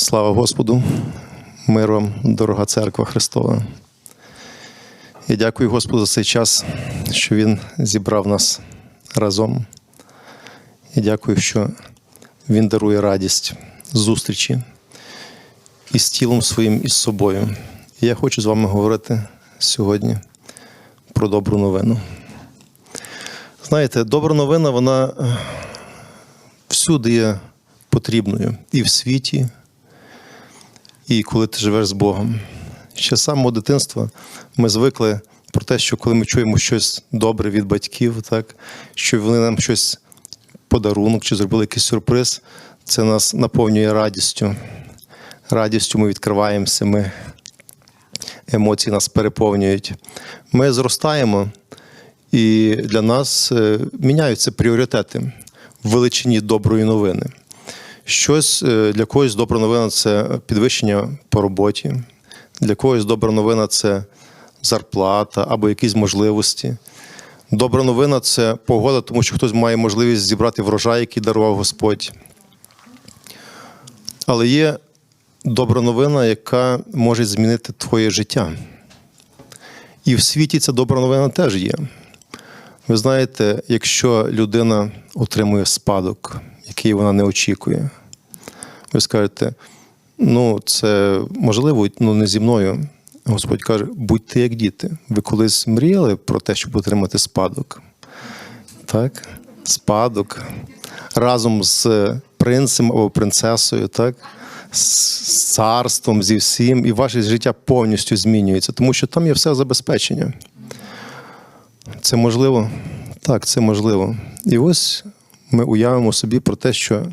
Слава Господу, мир вам, дорога церква Христова. Я дякую Господу за цей час, що Він зібрав нас разом. І дякую, що Він дарує радість зустрічі із тілом своїм і з собою. І я хочу з вами говорити сьогодні про добру новину. Знаєте, добра новина, вона всюди є потрібною і в світі, і коли ти живеш з Богом. Ще з самого дитинства ми звикли про те, що коли ми чуємо щось добре від батьків, так, що вони нам щось подарунок чи зробили якийсь сюрприз, це нас наповнює радістю. Радістю ми відкриваємося, ми емоції нас переповнюють. Ми зростаємо, і для нас е, міняються пріоритети в величині доброї новини. Щось е, для когось добра новина це підвищення по роботі, для когось добра новина це зарплата або якісь можливості. Добра новина це погода, тому що хтось має можливість зібрати врожай, який дарував Господь. Але є добра новина, яка може змінити твоє життя. І в світі ця добра новина теж є. Ви знаєте, якщо людина отримує спадок, який вона не очікує, ви скажете, ну, це можливо, ну не зі мною. Господь каже, будьте як діти. Ви колись мріяли про те, щоб отримати спадок? Так? Спадок разом з принцем або принцесою, так? з царством, зі всім, і ваше життя повністю змінюється, тому що там є все забезпечення. Це можливо? Так, це можливо. І ось ми уявимо собі про те, що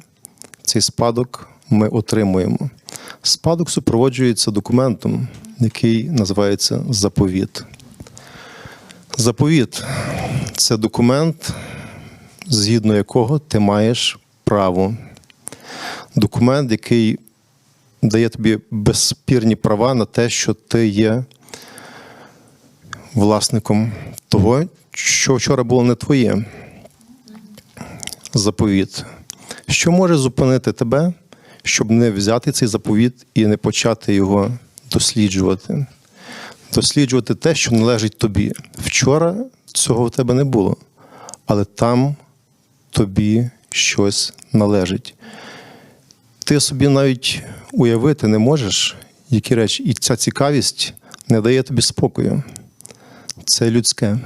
цей спадок ми отримуємо. Спадок супроводжується документом, який називається заповіт. Заповіт це документ, згідно якого ти маєш право. Документ, який дає тобі безспірні права на те, що ти є власником того, що вчора було не твоє. Заповіт. Що може зупинити тебе, щоб не взяти цей заповіт і не почати його досліджувати? Досліджувати те, що належить тобі. Вчора цього в тебе не було, але там тобі щось належить. Ти собі навіть уявити не можеш, які речі, і ця цікавість не дає тобі спокою. Це людське.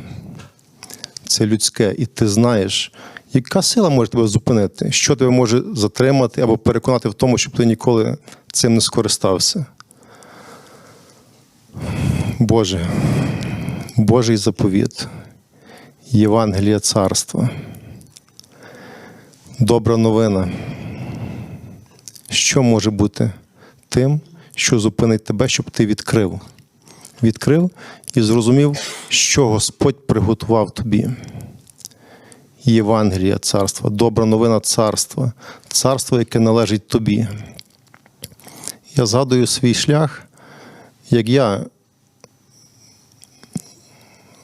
Це людське, і ти знаєш, яка сила може тебе зупинити, що тебе може затримати або переконати в тому, щоб ти ніколи цим не скористався. Боже, Божий заповіт, Євангелія царства, добра новина. Що може бути тим, що зупинить тебе, щоб ти відкрив? Відкрив і зрозумів, що Господь приготував тобі. Євангелія царства, добра новина царства, царство, яке належить тобі. Я згадую свій шлях, як я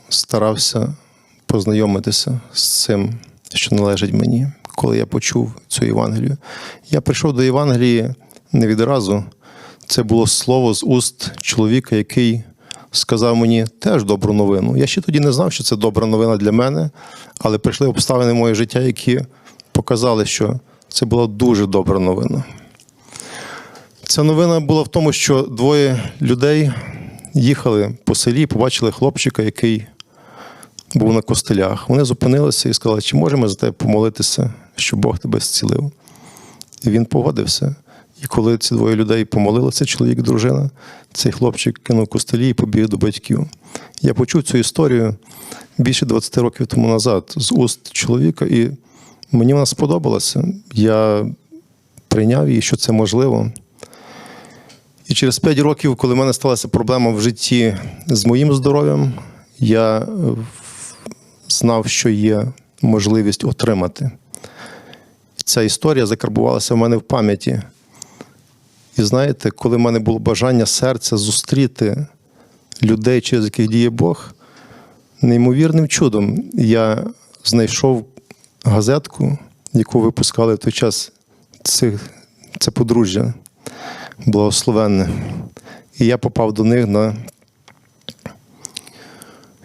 старався познайомитися з цим, що належить мені, коли я почув цю Євангелію. Я прийшов до Євангелії не відразу. Це було слово з уст чоловіка, який сказав мені теж добру новину. Я ще тоді не знав, що це добра новина для мене, але прийшли обставини моє життя, які показали, що це була дуже добра новина. Ця новина була в тому, що двоє людей їхали по селі, побачили хлопчика, який був на костелях. Вони зупинилися і сказали, чи можемо за тебе помолитися, щоб Бог тебе зцілив. І він погодився. І коли ці двоє людей помолилися, чоловік, і дружина, цей хлопчик кинув костелі і побіг до батьків. Я почув цю історію більше 20 років тому назад з уст чоловіка, і мені вона сподобалася. Я прийняв її, що це можливо. І через 5 років, коли в мене сталася проблема в житті з моїм здоров'ям, я е, знав, що є можливість отримати. Ця історія закарбувалася в мене в пам'яті. І знаєте, коли в мене було бажання серця зустріти людей, через яких діє Бог, неймовірним чудом я знайшов газетку, яку випускали в той час цих, це подружжя. благословенне. І я попав до них на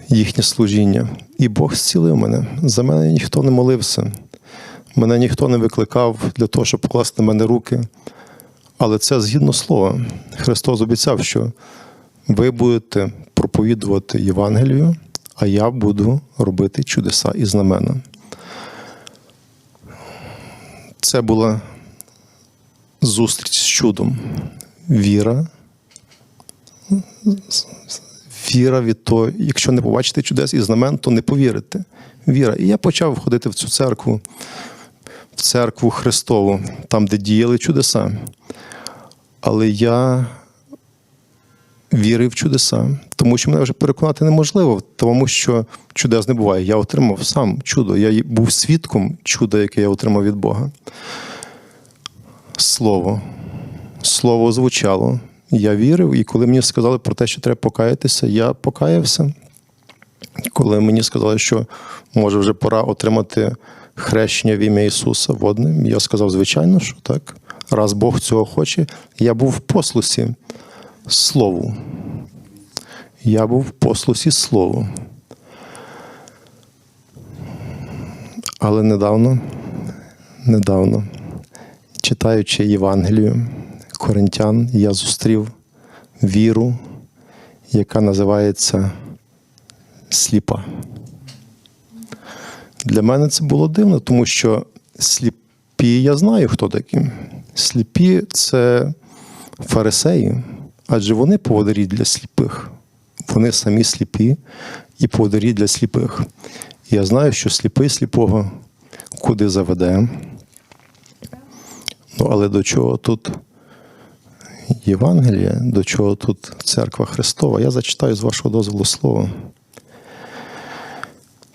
їхнє служіння. І Бог зцілив мене. За мене ніхто не молився. Мене ніхто не викликав для того, щоб покласти на мене руки. Але це згідно слова. Христос обіцяв, що ви будете проповідувати Євангелію, а я буду робити чудеса і знамена. Це була зустріч з чудом. Віра. Віра від того, якщо не побачите чудес і знамен, то не повірите. Віра. І я почав ходити в цю церкву, в церкву Христову, там, де діяли чудеса. Але я вірив в чудеса, тому що мене вже переконати неможливо, тому що чудес не буває. Я отримав сам чудо. Я був свідком чуда, яке я отримав від Бога. Слово. Слово звучало. Я вірив, і коли мені сказали про те, що треба покаятися, я покаявся. Коли мені сказали, що може вже пора отримати хрещення в ім'я Ісуса водним, я сказав, звичайно, що так. Раз Бог цього хоче, я був в послусі Слову. Я був в послусі Слову. Але недавно, недавно, читаючи Євангелію Коринтян, я зустрів віру, яка називається сліпа. Для мене це було дивно, тому що сліпі я знаю, хто такі. Сліпі це фарисеї, адже вони поводарі для сліпих. Вони самі сліпі і поводарі для сліпих. Я знаю, що сліпий сліпого куди заведе. Ну, але до чого тут Євангелія, до чого тут церква Христова? Я зачитаю з вашого дозволу слово.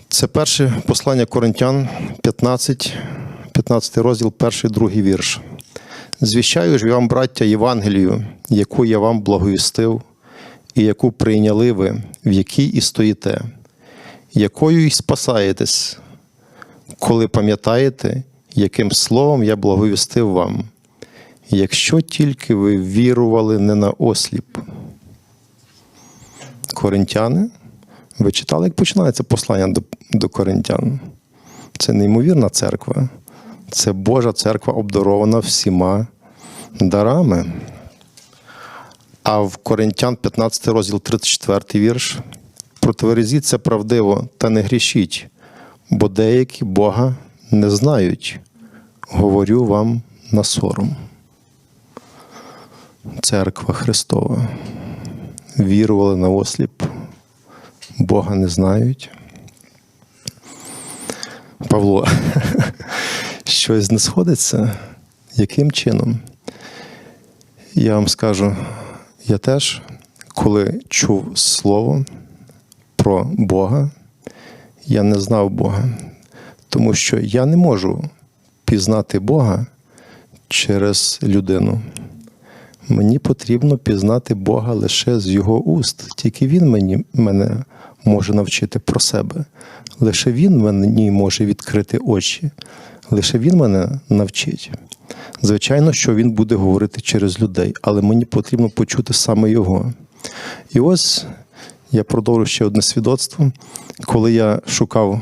Це перше послання Коринтян 15, 15 розділ, перший, другий вірш. Звіщаю ж вам, браття, Євангелію, яку я вам благовістив, і яку прийняли ви, в якій і стоїте, якою й спасаєтесь, коли пам'ятаєте, яким словом я благовістив вам, якщо тільки ви вірували не на осліп. Коринтяни, ви читали, як починається послання до, до коринтян? Це неймовірна церква. Це Божа церква обдарована всіма дарами. А в Коринтян 15 розділ 34 вірш. Протверезіться правдиво та не грішіть, бо деякі Бога не знають. Говорю вам на сором. Церква Христова. Вірували на осліп, Бога не знають. Павло, щось не сходиться? Яким чином? Я вам скажу, я теж, коли чув слово про Бога, я не знав Бога, тому що я не можу пізнати Бога через людину. Мені потрібно пізнати Бога лише з Його уст. Тільки Він мені, мене може навчити про себе. Лише Він мені може відкрити очі. Лише Він мене навчить. Звичайно, що Він буде говорити через людей, але мені потрібно почути саме Його. І ось я продовжу ще одне свідоцтво. Коли я шукав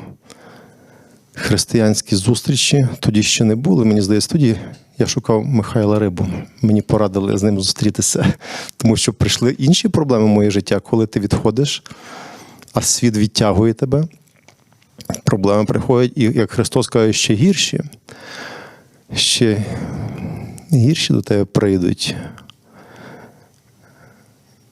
християнські зустрічі, тоді ще не були, мені здається, тоді я шукав Михайла Рибу. Мені порадили з ним зустрітися, тому що прийшли інші проблеми в моє життя, коли ти відходиш, а світ відтягує тебе. Проблеми приходять, і як Христос каже, ще гірші, ще гірші до тебе прийдуть.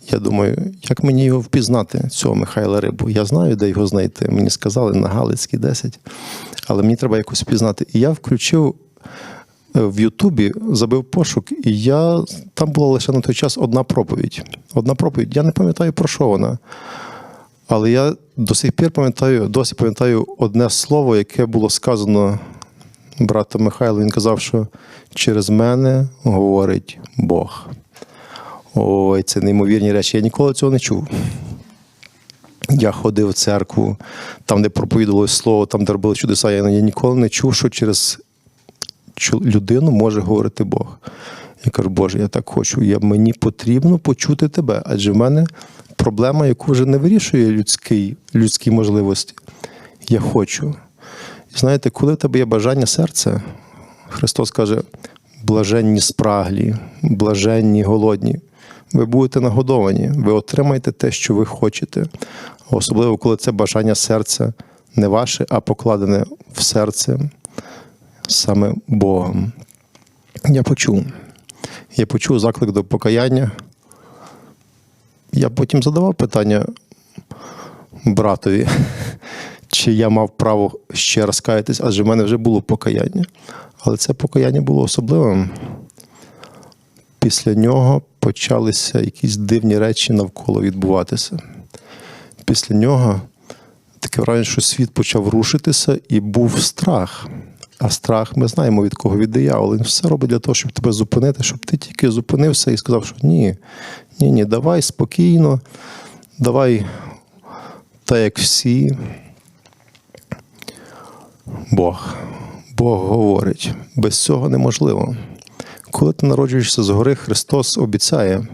Я думаю, як мені його впізнати, цього Михайла Рибу? Я знаю, де його знайти. Мені сказали на Галицькій 10, але мені треба якось впізнати. І я включив е, в Ютубі, забив пошук, і я там була лише на той час одна проповідь. Одна проповідь. Я не пам'ятаю, про що вона. Але я до сих пір пам'ятаю, досі пам'ятаю одне слово, яке було сказано братом Михайло. Він казав, що через мене говорить Бог. Ой, це неймовірні речі. Я ніколи цього не чув. Я ходив в церкву, там, де проповідувалось слово, там, де робили чудеса, я ніколи не чув, що через людину може говорити Бог. Я кажу, Боже, я так хочу. Я, мені потрібно почути тебе, адже в мене проблема, яку вже не вирішує людський, людські можливості. Я хочу. І знаєте, коли в тебе є бажання серця, Христос каже: блаженні спраглі, блаженні голодні. Ви будете нагодовані, ви отримаєте те, що ви хочете. Особливо, коли це бажання серця не ваше, а покладене в серце саме Богом. Я почув. Я почув заклик до покаяння. Я потім задавав питання братові, чи я мав право ще раз каятись, адже в мене вже було покаяння. Але це покаяння було особливим. Після нього почалися якісь дивні речі навколо відбуватися. Після нього таке враження, що світ почав рушитися і був страх. А страх ми знаємо від кого від диявола. Він все робить для того, щоб тебе зупинити, щоб ти тільки зупинився і сказав, що ні, ні, ні, давай спокійно, давай так, як всі. Бог. Бог говорить, без цього неможливо. Коли ти народжуєшся згори, Христос обіцяє,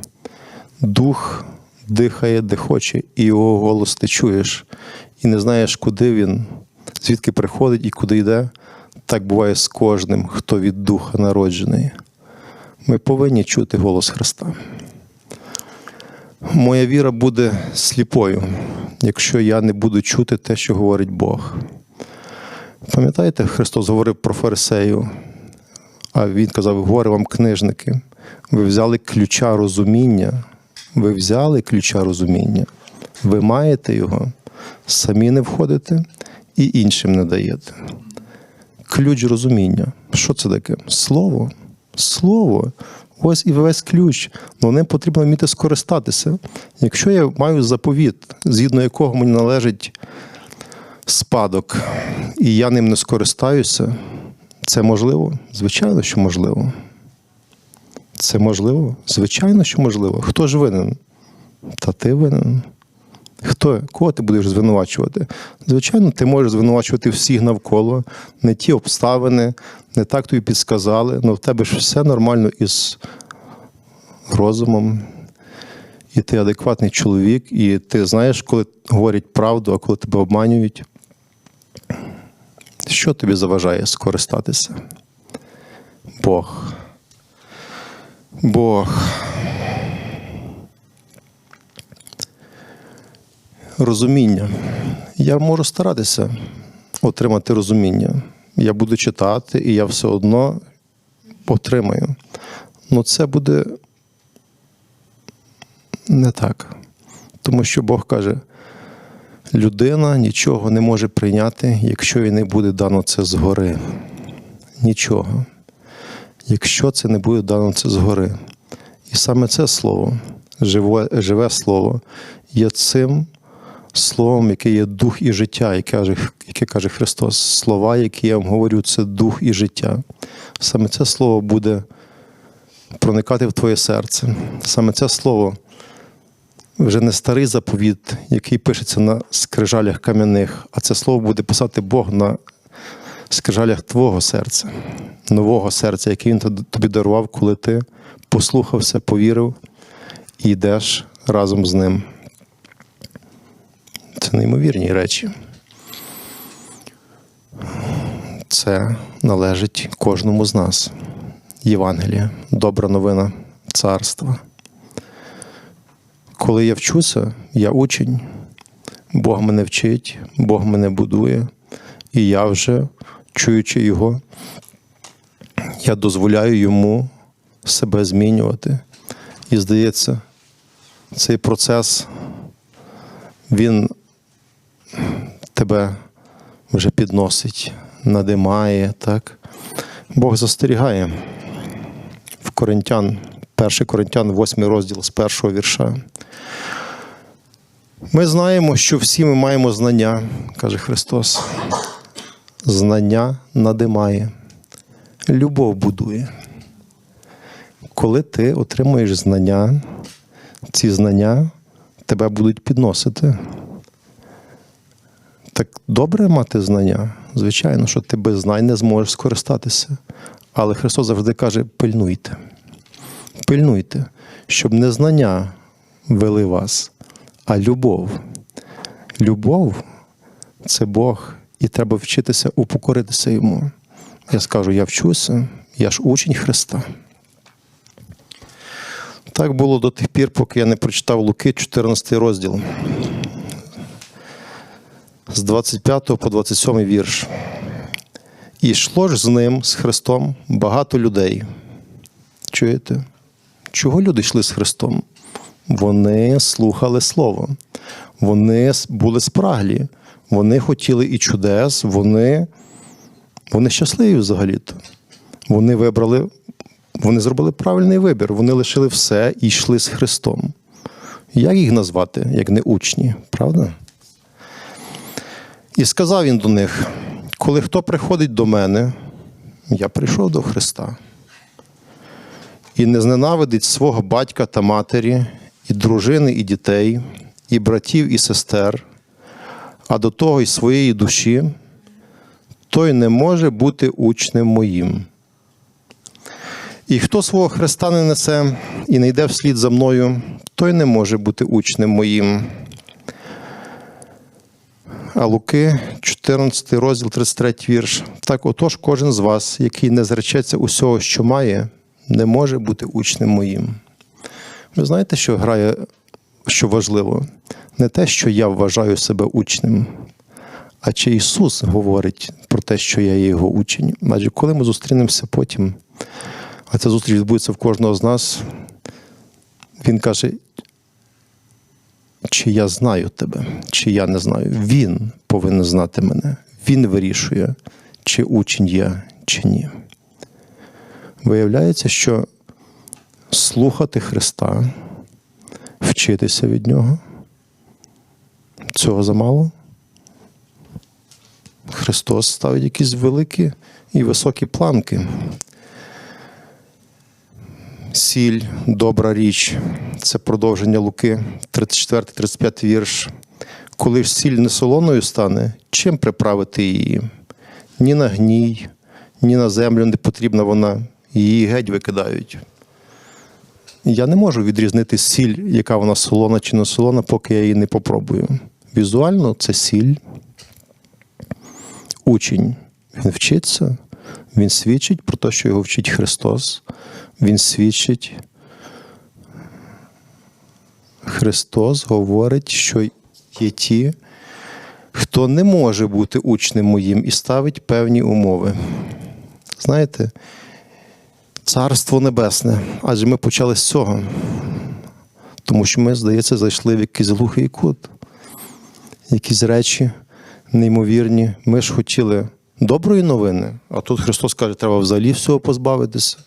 дух дихає, де хоче, і його голос ти чуєш, і не знаєш, куди він, звідки приходить і куди йде. Так буває з кожним, хто від духа народжений. Ми повинні чути голос Христа. Моя віра буде сліпою, якщо я не буду чути те, що говорить Бог. Пам'ятаєте, Христос говорив про фарисею, а Він казав: горе вам книжники, ви взяли ключа розуміння, ви взяли ключа розуміння, ви маєте його, самі не входите і іншим не даєте. Ключ розуміння. Що це таке? Слово. Слово. Ось і весь ключ. але ним потрібно вміти скористатися. Якщо я маю заповіт, згідно якого мені належить спадок, і я ним не скористаюся, це можливо? Звичайно, що можливо. Це можливо? Звичайно, що можливо. Хто ж винен? Та ти винен. Хто, кого ти будеш звинувачувати? Звичайно, ти можеш звинувачувати всіх навколо, не ті обставини, не так тобі підсказали, але в тебе ж все нормально із розумом, і ти адекватний чоловік, і ти знаєш, коли говорять правду, а коли тебе обманюють. Що тобі заважає скористатися? Бог. Бог. Розуміння. Я можу старатися отримати розуміння. Я буду читати, і я все одно отримаю. Ну це буде не так. Тому що Бог каже, людина нічого не може прийняти, якщо їй не буде дано це згори. Нічого. Якщо це не буде дано це згори. І саме це слово, живе, живе слово, є цим словом, яке є дух і життя, яке каже, яке каже Христос. Слова, які я вам говорю, це дух і життя. Саме це слово буде проникати в твоє серце. Саме це слово вже не старий заповіт, який пишеться на скрижалях кам'яних, а це слово буде писати Бог на скрижалях твого серця, нового серця, яке Він тобі дарував, коли ти послухався, повірив і йдеш разом з ним. Це неймовірні речі. Це належить кожному з нас. Євангелія, добра новина царства. Коли я вчуся, я учень, Бог мене вчить, Бог мене будує, і я вже, чуючи Його, я дозволяю йому себе змінювати. І здається, цей процес, він тебе вже підносить, надимає, так? Бог застерігає в Коринтян, 1 Коринтян, 8 розділ з першого вірша. Ми знаємо, що всі ми маємо знання, каже Христос. Знання надимає, любов будує. Коли ти отримуєш знання, ці знання тебе будуть підносити. Так добре мати знання. Звичайно, що ти без знань не зможеш скористатися. Але Христос завжди каже: пильнуйте. Пильнуйте, щоб не знання вели вас, а любов. Любов це Бог, і треба вчитися упокоритися йому. Я скажу: я вчуся, я ж учень Христа. Так було до тих пір, поки я не прочитав Луки, 14 розділ. З 25 по 27 вірш. І йшло ж з ним, з Христом, багато людей. Чуєте? Чого люди йшли з Христом? Вони слухали Слово, вони були спраглі, вони хотіли і чудес, вони, вони щасливі взагалі-то. Вони вибрали, вони зробили правильний вибір, вони лишили все і йшли з Христом. Як їх назвати, як не учні, правда? І сказав він до них: коли хто приходить до мене, я прийшов до Христа і не зненавидить свого батька та матері, і дружини, і дітей, і братів, і сестер, а до того й своєї душі, той не може бути учнем моїм. І хто свого Христа не несе і не йде вслід за мною, той не може бути учнем моїм. Луки, 14 розділ, 33 вірш. Так отож, кожен з вас, який не зречеться усього, що має, не може бути учнем моїм. Ви знаєте, що грає, що важливо? Не те, що я вважаю себе учнем, а чи Ісус говорить про те, що я є Його учень. Адже коли ми зустрінемося потім, а ця зустріч відбудеться в кожного з нас, Він каже, чи я знаю тебе, чи я не знаю. Він повинен знати мене. Він вирішує, чи учень я, чи ні. Виявляється, що слухати Христа, вчитися від Нього. Цього замало. Христос ставить якісь великі і високі планки. Сіль, добра річ, це продовження Луки, 34-35 вірш. Коли ж сіль не солоною стане, чим приправити її? Ні на гній, ні на землю не потрібна вона, її геть викидають. Я не можу відрізнити сіль, яка вона солона чи не солона, поки я її не попробую. Візуально це сіль, учень. Він вчиться, він свідчить про те, що його вчить Христос. Він свідчить. Христос говорить, що є ті, хто не може бути учнем моїм і ставить певні умови. Знаєте, Царство Небесне, адже ми почали з цього, тому що ми, здається, зайшли в якийсь глухий кут, якісь речі неймовірні. Ми ж хотіли доброї новини, а тут Христос каже, треба взагалі всього позбавитися.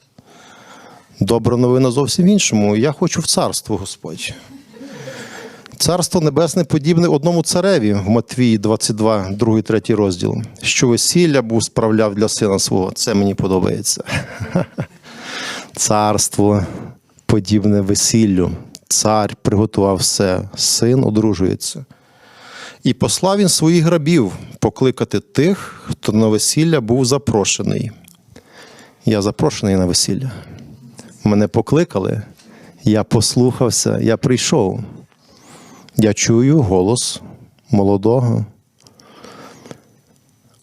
Добра новина зовсім іншому. Я хочу в царство Господь. Царство Небесне подібне одному цареві в Матвії 22, 2, 3 розділ, що весілля був справляв для сина свого. Це мені подобається. Царство подібне весіллю. Цар приготував все, син одружується. І послав він своїх грабів покликати тих, хто на весілля був запрошений. Я запрошений на весілля. Мене покликали, я послухався, я прийшов. Я чую голос молодого.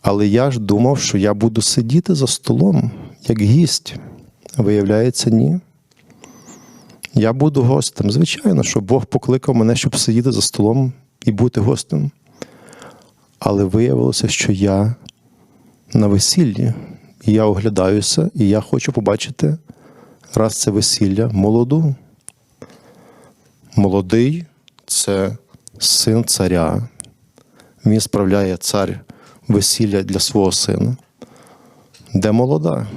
Але я ж думав, що я буду сидіти за столом, як гість. Виявляється, ні. Я буду гостем. Звичайно, що Бог покликав мене, щоб сидіти за столом і бути гостем. Але виявилося, що я на весіллі, і я оглядаюся, і я хочу побачити раз це весілля молоду. Молодий це син царя. Він справляє цар весілля для свого сина. Де молода?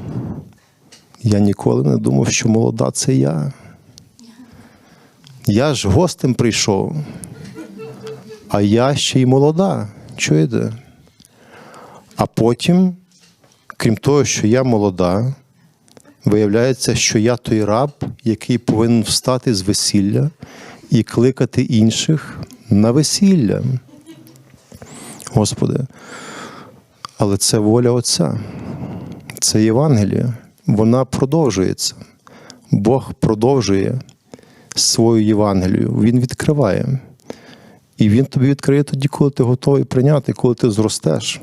Я ніколи не думав, що молода це я. Я ж гостем прийшов, а я ще й молода. Чуєте? А потім, крім того, що я молода, виявляється, що я той раб, який повинен встати з весілля і кликати інших на весілля. Господи, але це воля Отця, це Євангелія, вона продовжується. Бог продовжує свою Євангелію, Він відкриває. І Він тобі відкриє тоді, коли ти готовий прийняти, коли ти зростеш.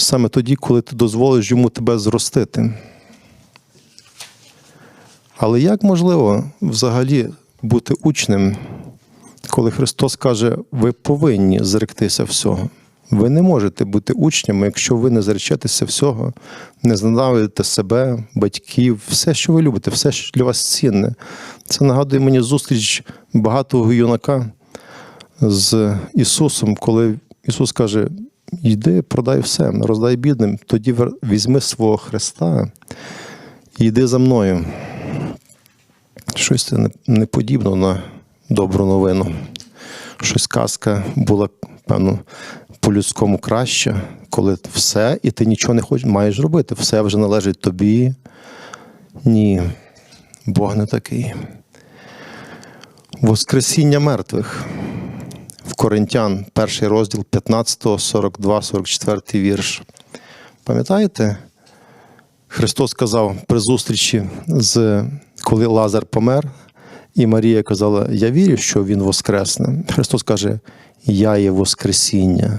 Саме тоді, коли ти дозволиш йому тебе зростити. Але як можливо взагалі бути учнем, коли Христос каже, ви повинні зректися всього? Ви не можете бути учнями, якщо ви не зречетеся всього, не зненавидите себе, батьків, все, що ви любите, все, що для вас цінне. Це нагадує мені зустріч багатого юнака з Ісусом, коли Ісус каже: йди, продай все, роздай бідним, тоді візьми свого Христа і йди за мною. Щось це не, подібно на добру новину. Щось казка була, певно, по-людському краща, коли все, і ти нічого не хочеш, маєш робити. Все вже належить тобі.Ні, Бог не такий. Воскресіння мертвих. В Коринтян, перший розділ 15, 42, 44 вірш. Пам'ятаєте? Христос сказав при зустрічі, з, коли Лазар помер, і Марія казала: Я вірю, що Він воскресне. Христос каже: Я є Воскресіння.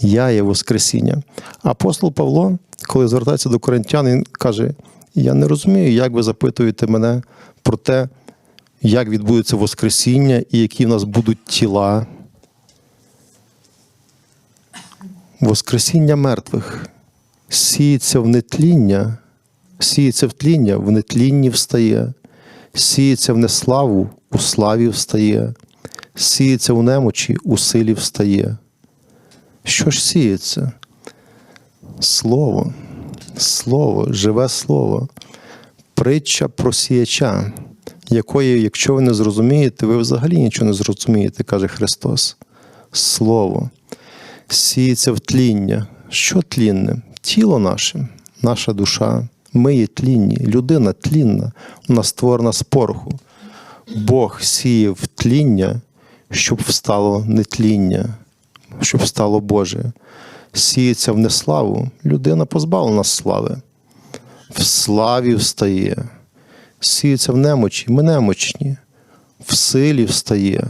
Я є Воскресіння. Апостол Павло, коли звертається до коринтян, він каже: Я не розумію, як ви запитуєте мене про те, як відбудеться Воскресіння і які в нас будуть тіла. Воскресіння мертвих. Сіється в нетління, сіється в тління, в нетлінні встає, сіється в неславу, у славі встає, сіється у немочі, у силі встає. Що ж сіється? Слово, слово, живе слово, притча про сіяча, якої, якщо ви не зрозумієте, ви взагалі нічого не зрозумієте, каже Христос. Слово. Сіється в тління. Що тлінне? Тіло наше, наша душа. Ми є тлінні, людина тлінна, вона створена з пороху. Бог сіє в тління, щоб встало нетління, щоб стало Боже. Сіється в неславу, людина позбавлена слави. В славі встає, сіється в немочі, ми немочні, в силі встає.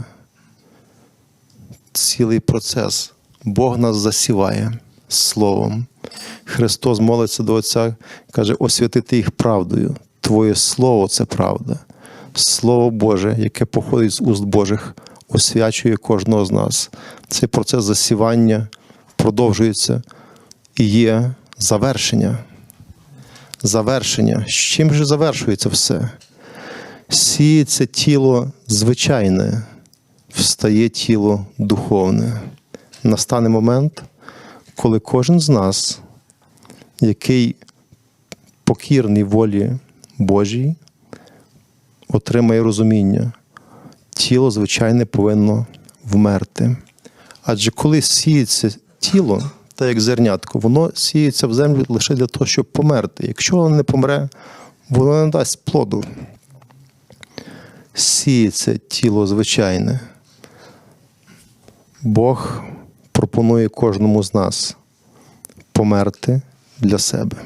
Цілий процес. Бог нас засіває Словом. Христос молиться до Отця, каже, освятити їх правдою. Твоє Слово це правда. Слово Боже, яке походить з уст Божих, освячує кожного з нас. Цей процес засівання продовжується і є завершення. Завершення. З чим же завершується все? Сіється тіло звичайне, встає тіло духовне. Настане момент, коли кожен з нас, який покірний волі Божій, отримає розуміння, тіло звичайне повинно вмерти. Адже коли сіється тіло, так як зернятко, воно сіється в землю лише для того, щоб померти. Якщо воно не помре, воно не дасть плоду. Сіється тіло звичайне. Бог пропонує кожному з нас померти для себе.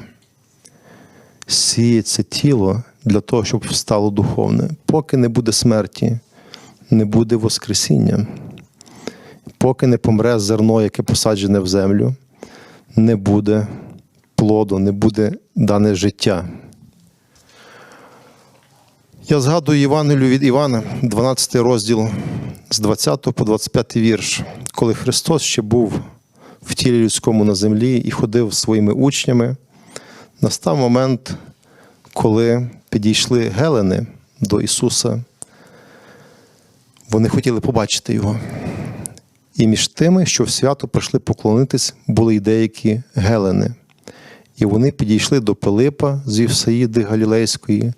Сіється тіло для того, щоб стало духовне. Поки не буде смерті, не буде Воскресіння. Поки не помре зерно, яке посаджене в землю, не буде плоду, не буде дане життя. Я згадую Євангелію від Івана, 12 розділ з 20 по 25 вірш, коли Христос ще був в тілі людському на землі і ходив своїми учнями. Настав момент, коли підійшли Гелени до Ісуса. Вони хотіли побачити Його. І між тими, що в свято прийшли поклонитись, були й деякі Гелени. І вони підійшли до Пилипа з Євсаїди Галілейської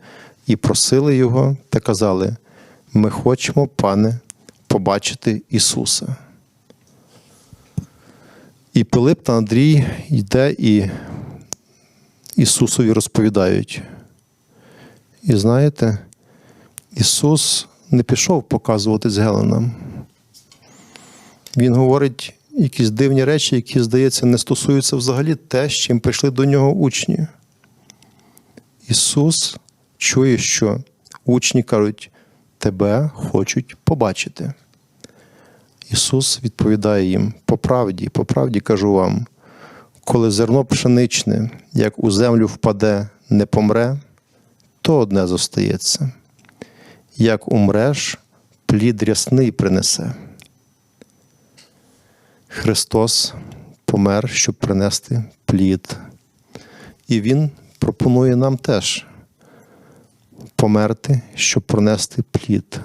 і просили його та казали: Ми хочемо, пане, побачити Ісуса. І Пилип та Андрій йде і Ісусові розповідають. І знаєте, Ісус не пішов показуватись Геленам. Він говорить якісь дивні речі, які, здається, не стосуються взагалі те, з чим прийшли до нього учні. Ісус чує, що учні кажуть, тебе хочуть побачити. Ісус відповідає їм: по правді, по правді кажу вам, коли зерно пшеничне, як у землю впаде, не помре, то одне зостається. Як умреш, плід рясний принесе. Христос помер, щоб принести плід. І Він пропонує нам теж померти, щоб пронести плід.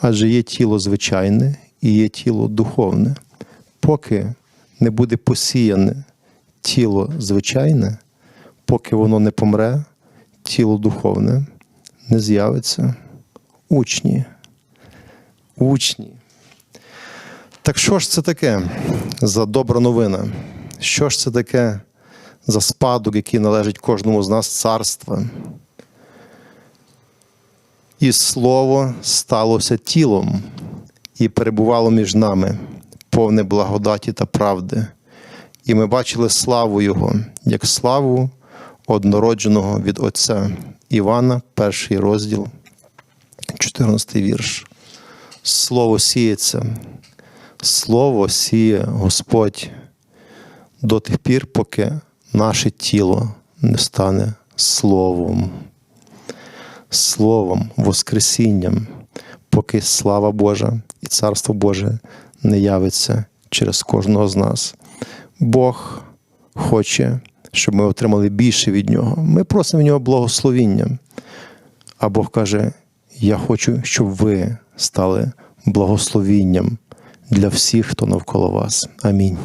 Адже є тіло звичайне і є тіло духовне. Поки не буде посіяне тіло звичайне, поки воно не помре, тіло духовне не з'явиться. Учні. Учні. Так що ж це таке за добра новина? Що ж це таке за спадок, який належить кожному з нас царства? І слово сталося тілом і перебувало між нами, повне благодаті та правди. І ми бачили славу Його, як славу однородженого від Отця. Івана, перший розділ, 14 вірш. Слово сіється. Слово сіє Господь до тих пір, поки наше тіло не стане Словом. Словом, Воскресінням, поки слава Божа і Царство Боже не явиться через кожного з нас. Бог хоче, щоб ми отримали більше від Нього. Ми просимо в нього благословіння. А Бог каже: Я хочу, щоб ви стали благословінням для всіх, хто навколо вас. Амінь.